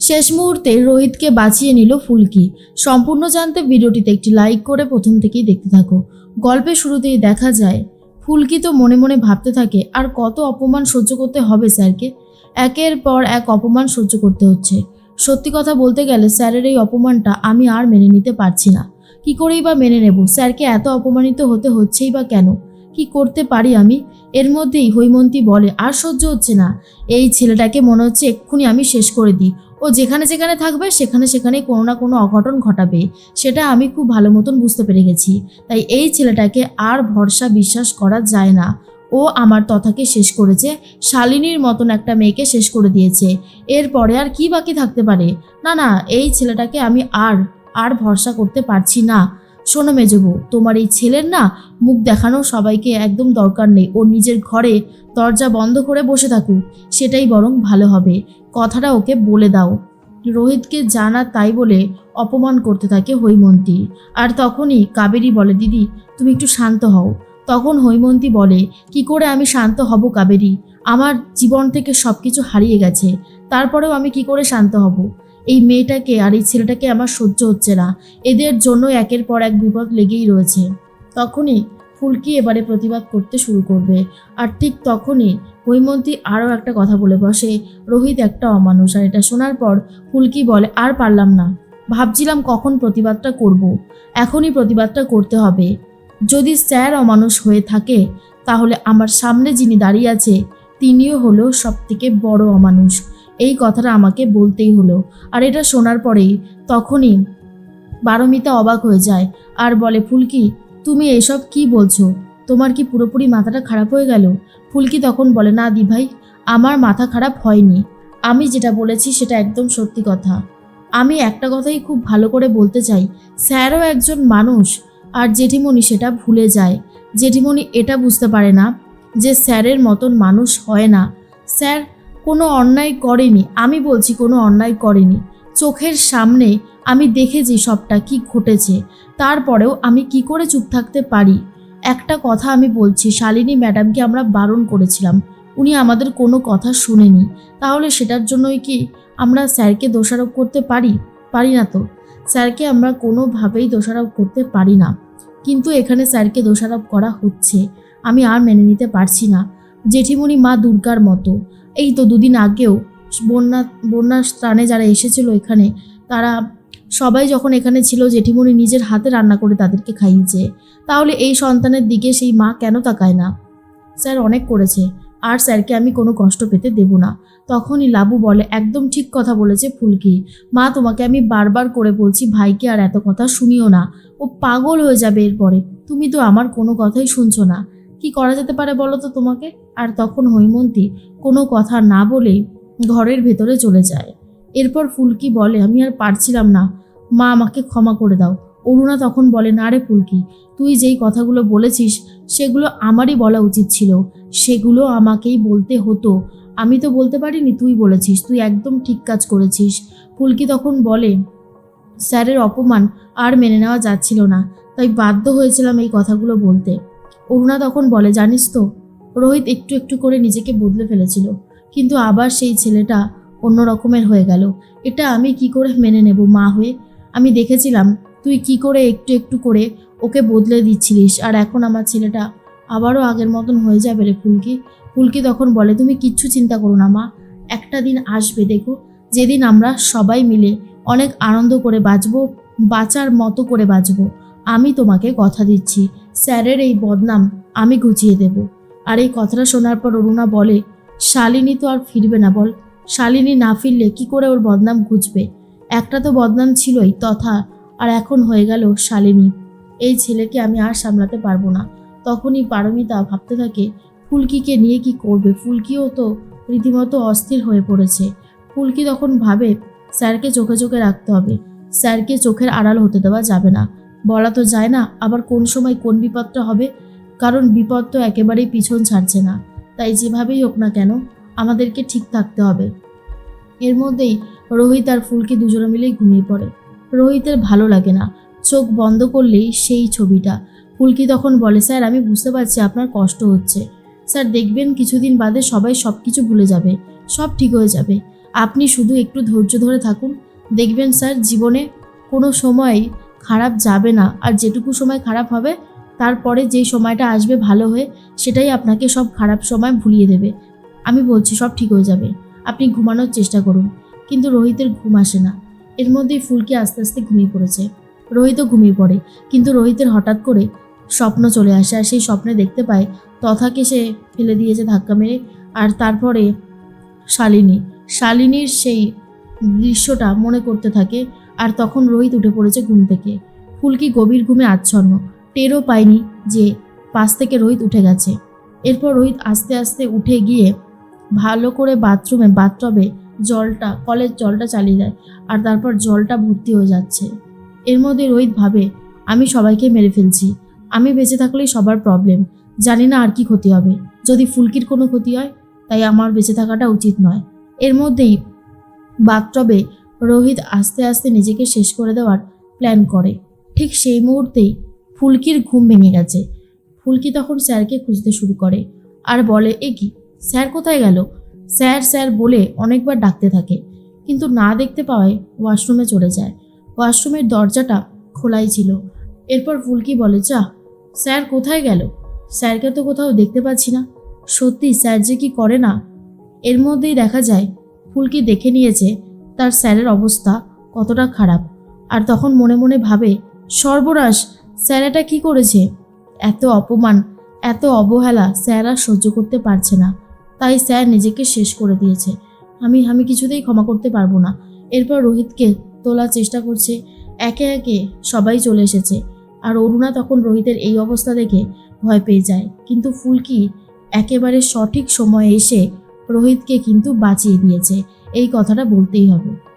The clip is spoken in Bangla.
শেষ মুহূর্তে রোহিতকে বাঁচিয়ে নিল ফুলকি। সম্পূর্ণ জানতে ভিডিওটিতে একটি লাইক করে প্রথম থেকেই দেখতে থাকো। গল্পের শুরুতেই দেখা যায়, ফুলকি তো মনে মনে ভাবতে থাকে, আর কত অপমান সহ্য করতে হবে স্যারকে? একের পর এক অপমান সহ্য করতে হচ্ছে। সত্যি কথা বলতে গেলে স্যারের এই অপমানটা আমি আর মেনে নিতে পারছি না। কি করেই বা মেনে নেব? স্যারকে এত অপমানিত হতে হচ্ছেই বা কেন? কি করতে পারি আমি? এর মধ্যেই হৈমন্তী বলে, আর সহ্য হচ্ছে না। এই ছেলেটাকে মনে হচ্ছে এক্ষুনি আমি শেষ করে দিই। ও যেখানে যেখানে থাকবে, সেখানে সেখানে কোনো না কোনো অঘটন ঘটাবে। সেটা আমি খুব ভালো মতন বুঝতে পেরে গেছি। তাই এই ছেলেটাকে আর ভরসা বিশ্বাস করা যায় না। ও আমার তথাকে শেষ করেছে, শালিনীর মতন একটা মেয়েকে শেষ করে দিয়েছে। এরপরে আর কি বাকি থাকতে পারে? না না, এই ছেলেটাকে আমি আর আর ভরসা করতে পারছি না। শোনো মেজবু, তোমার এই ছেলের না মুখ দেখানো সবাইকে একদম দরকার নেই। ওর নিজের ঘরে দরজা বন্ধ করে বসে থাকুক। সেটাই বরং ভালো হবে। কথাটা ওকে বলে দাও। রোহিতকে জানা তাই বলে অপমান করতে থাকে হৈমন্তী। আর তখনই কাবেরী বলে, দিদি, তুমি একটু শান্ত হও। তখন হৈমন্তী বলে, কি করে আমি শান্ত হব কাবেরী? আমার জীবন থেকে সব কিছু হারিয়ে গেছে। তারপরেও আমি কি করে শান্ত হব? এই মেয়েটাকে আর এই ছেলেটাকে আমার সহ্য হচ্ছে না। এদের জন্য একের পর এক বিপদ লেগেই রয়েছে। তখনই ফুলকি এবারে প্রতিবাদ করতে শুরু করবে। আর ঠিক তখনই হৈমন্তী আরও একটা কথা বলে বসে, রোহিত একটা অমানুষ, আর এটা শোনার পর ফুলকি বলে, আর পারলাম না। ভাবছিলাম কখন প্রতিবাদটা করব। এখনই প্রতিবাদটা করতে হবে। যদি স্যার অমানুষ হয়ে থাকে, তাহলে আমার সামনে যিনি দাঁড়িয়ে আছে, তিনিও হলো সব থেকে বড় অমানুষ। এই কথাটা আমাকে বলতেই হলো। আর এটা শোনার পরেই তখনই বারমিতা অবাক হয়ে যায়। আর বলে, ফুলকি তুমি এসব কি বলছো? তোমার কি পুরোপুরি মাথাটা খারাপ হয়ে গেল? ফুলকি তখন বলে, না দি ভাই, আমার মাথা খারাপ হয়নি। আমি যেটা বলেছি সেটা একদম সত্যি কথা। আমি একটা কথাই খুব ভালো করে বলতে চাই। স্যারও একজন মানুষ, আর জেঠিমণি সেটা ভুলে যায়। জেঠিমণি এটা বুঝতে পারে না যে স্যারের মতন মানুষ হয় না। স্যার, কোনো অন্যায় করেনি। আমি বলছি কোনো অন্যায় করেনি। চোখের সামনে আমি দেখেছি সবটা কি ঘটেছে। তারপরেও আমি কি করে চুপ থাকতে পারি? একটা কথা আমি বলছি, শালিনী ম্যাডামকে আমরা বারণ করেছিলাম। উনি আমাদের কোনো কথা শুনেনি। তাহলে সেটার জন্যই কি আমরা স্যারকে দোষারোপ করতে পারি? পারি না তো। স্যারকে আমরা কোনোভাবেই দোষারোপ করতে পারি না। কিন্তু এখানে স্যারকে দোষারোপ করা হচ্ছে। আমি আর মেনে নিতে পারছি না। জেঠিমণি মা দুর্গার মতো। এই তো দুদিন আগেও বন্যা বন্যার স্থানে যারা এসেছিল এখানে, তারা সবাই যখন এখানে ছিল, জেঠিমণি নিজের হাতে রান্না করে তাদেরকে খাইয়েছে। তাহলে এই সন্তানের দিকে সেই মা কেন তাকায় না? স্যার অনেক করেছে। আর স্যারকে আমি কোনো কষ্ট পেতে দেব না। তখনই লাবু বলে, একদম ঠিক কথা বলেছে ফুলকি। মা, তোমাকে আমি বারবার করে বলছি, ভাইকে আর এত কথা শুনিও না। ও পাগল হয়ে যাবে এরপরে। তুমি তো আমার কোনো কথাই শুনছো না। কি করা যেতে পারে বলো তো তোমাকে? আর তখন হৈমন্তী কোনো কথা না বলেই ঘরের ভেতরে চলে যায়। এরপর ফুলকি বলে, আমি আর পারছিলাম না। মা আমাকে ক্ষমা করে দাও। অরুণা তখন বলে, না রে ফুলকি, তুই যেই কথাগুলো বলেছিস, সেগুলো আমারই বলা উচিত ছিল। সেগুলো আমাকেই বলতে হতো। আমি তো বলতে পারিনি তুই বলেছিস, তুই একদম ঠিক কাজ করেছিস। ফুলকি তখন বলে, স্যারের অপমান আর মেনে নেওয়া যাচ্ছিল না, তাই বাধ্য হয়েছিলাম এই কথাগুলো বলতে। অরুণা তখন বলে, জানিস তো, রোহিত একটু একটু করে নিজেকে বদলে ফেলেছিল। কিন্তু আবার সেই ছেলেটা অন্য রকমের হয়ে গেল। এটা আমি কি করে মেনে নেব মা হয়ে? আমি দেখেছিলাম, তুই কি করে একটু একটু করে ওকে বদলে দিচ্ছিলিস আর এখন আমার ছেলেটা আবারও আগের মতন হয়ে যাবে রে ফুলকি। ফুলকি তখন বলে, তুমি কিচ্ছু চিন্তা করো না মা, একটা দিন আসবে, দেখো। যেদিন আমরা সবাই মিলে অনেক আনন্দ করে বাঁচবো, বাঁচার মতো করে বাঁচবো। আমি তোমাকে কথা দিচ্ছি, স্যারের এই বদনাম আমি গুছিয়ে দেব। আর এই কথাটা শোনার পর অরুণা বলে শালিনী তো আর ফিরবে না, বল। শালিনী না ফিরলে কি করে ওর বদনাম ঘুচবে? একটা তো বদনাম ছিলই, তথা আর এখন হয়ে গেল শালিনী। এই ছেলেকে আমি আর সামলাতে পারব না। তখনই পারমিতা ভাবতে থাকে, ফুলকিকে নিয়ে কি করবে? ফুলকিও তো রীতিমতো অস্থির হয়ে পড়েছে। ফুলকি তখন ভাবে, স্যারকে চোখে চোখে রাখতে হবে। স্যারকে চোখের আড়াল হতে দেওয়া যাবে না। বলা তো যায় না, আবার কোন সময় কোন বিপদটা হবে? কারণ বিপদ তো একেবারেই পিছন ছাড়ছে না। তাই যেভাবেই হোক না কেন, আমাদেরকে ঠিক থাকতে হবে। এর মধ্যেই রোহিত আর ফুলকি দুজনে মিলেই ঘুমিয়ে পড়ে। রোহিতের ভালো লাগে না। চোখ বন্ধ করলেই সেই ছবিটা। ফুলকি তখন বলে, স্যার, আমি বুঝতে পারছি আপনার কষ্ট হচ্ছে। স্যার, দেখবেন কিছুদিন বাদে সবাই সব কিছু ভুলে যাবে। সব ঠিক হয়ে যাবে। আপনি শুধু একটু ধৈর্য ধরে থাকুন। দেখবেন, স্যার, জীবনে কোনো সময় খারাপ যাবে না। আর যেটুকু সময় খারাপ হবে তারপরে যেই সময়টা আসবে ভালো হয়ে সেটাই আপনাকে সব খারাপ সময় ভুলিয়ে দেবে। আমি বলছি সব ঠিক হয়ে যাবে। আপনি ঘুমানোর চেষ্টা করুন। কিন্তু রোহিতের ঘুম আসে না। এর মধ্যেই ফুলকি আস্তে আস্তে ঘুমিয়ে পড়েছে। রোহিতও ঘুমিয়ে পড়ে। কিন্তু রোহিতের হঠাৎ করে স্বপ্ন চলে আসে আর সেই স্বপ্নে দেখতে পায় তথাকে সে ফেলে দিয়েছে ধাক্কা মেরে আর তারপরে শালিনী। শালিনীর সেই দৃশ্যটা মনে করতে থাকে আর তখন রোহিত উঠে পড়েছে ঘুম থেকে। ফুলকি গভীর ঘুমে আচ্ছন্ন। টেরও পায়নি যে পাশ থেকে রোহিত উঠে গেছে। এরপর রোহিত আস্তে আস্তে উঠে গিয়ে ভালো করে বাথরুমে, বাথটবে জলটা, কলের জলটা চালিয়ে দেয় আর তারপর জলটা ভর্তি হয়ে যাচ্ছে। এর মধ্যে রোহিত ভাবে, আমি সবাইকে মেরে ফেলছি। আমি বেঁচে থাকলেই সবার প্রবলেম জানি না আর কি ক্ষতি হবে। যদি ফুলকির কোনো ক্ষতি হয়, তাই আমার বেঁচে থাকাটা উচিত নয়। এর মধ্যেই বাথটবে রোহিত আস্তে আস্তে নিজেকে শেষ করে দেওয়ার প্ল্যান করে। ঠিক সেই মুহূর্তেই ফুলকির ঘুম ভেঙে গেছে। ফুলকি তখন স্যারকে খুঁজতে শুরু করে আর বলে, এ কি? স্যার কোথায় গেল? স্যার স্যার বলে অনেকবার ডাকতে থাকে, কিন্তু না দেখতে পাওয়ায় ওয়াশরুমে চলে যায়। ওয়াশরুমের দরজাটা খোলাই ছিল। এরপর ফুলকি বলে, যা, স্যার কোথায় গেল? স্যারকে তো কোথাও দেখতে পাচ্ছি না। সত্যি, স্যার যে কি করে না? এর মধ্যেই দেখা যায়, ফুলকি দেখে নিয়েছে তার স্যারের অবস্থা কতটা খারাপ। আর তখন মনে মনে ভাবে, সর্বনাশ স্যার এটা কী করেছে? এত অপমান, এত অবহেলা স্যার আর সহ্য করতে পারছে না। তাই স্যার নিজেকে শেষ করে দিয়েছে। আমি আমি কিছুতেই ক্ষমা করতে পারব না। এরপর রোহিতকে তোলার চেষ্টা করছে। একে একে সবাই চলে এসেছে। আর অরুণা তখন রোহিতের এই অবস্থা দেখে ভয় পেয়ে যায়। কিন্তু ফুলকি একেবারে সঠিক সময়ে এসে রোহিতকে কিন্তু বাঁচিয়ে দিয়েছে। এই কথাটা বলতেই হবে।